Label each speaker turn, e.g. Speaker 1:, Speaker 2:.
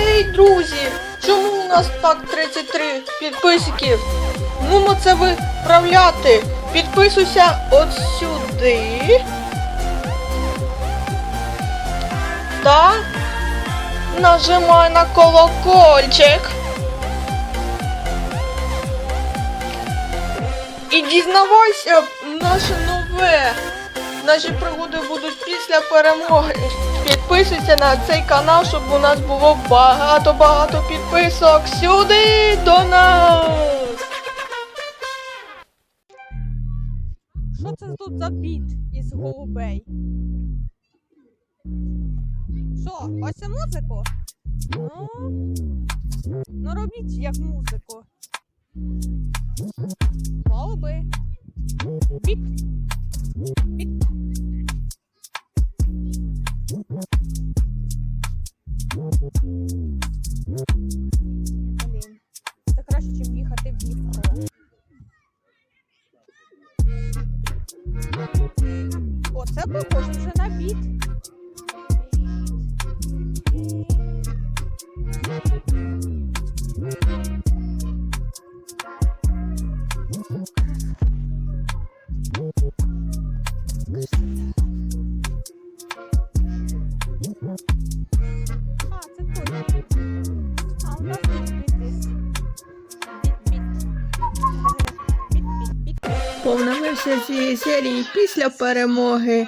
Speaker 1: Ей, друзі, чому у нас так 33 підписників? Нумо це виправляти. Підписуйся от сюди. Та нажимай на колокольчик. І дізнавайся наше нове. Наші пригоди будуть після перемоги. Підписуйся на цей канал, щоб у нас було багато-багато підписок. Сюди до нас!
Speaker 2: Що це тут за біт із голубей? Що, ось це музику? Ну, ну робіть як музику. Голуби. Біт. Блін, це краще, ніж їхати в Дніпро. Оце похоже вже на біт. А,
Speaker 1: Повна версія цієї серії після перемоги.